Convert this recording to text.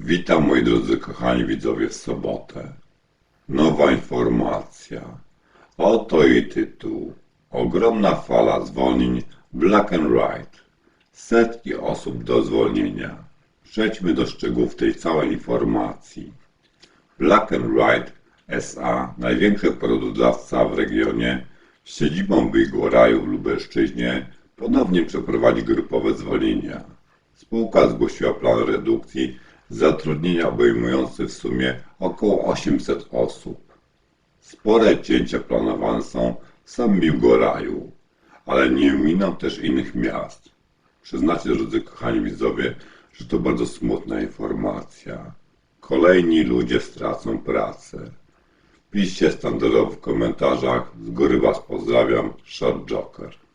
Witam moi drodzy kochani widzowie w sobotę. Nowa informacja. Oto jej tytuł. Ogromna fala zwolnień Black and White. Setki osób do zwolnienia. Przejdźmy do szczegółów tej całej informacji. Black and White SA, największy produktodawca w regionie, z siedzibą w Bigoraju w Lubelszczyźnie, ponownie przeprowadzi grupowe zwolnienia. Spółka zgłosiła plan redukcji zatrudnienia obejmujący w sumie około 800 osób. Spore cięcia planowane są w samym Biłgoraju, ale nie miną też innych miast. Przyznacie, drodzy kochani widzowie, że to bardzo smutna informacja. Kolejni ludzie stracą pracę. Piszcie standardowo w komentarzach. Z góry Was pozdrawiam. Short Joker.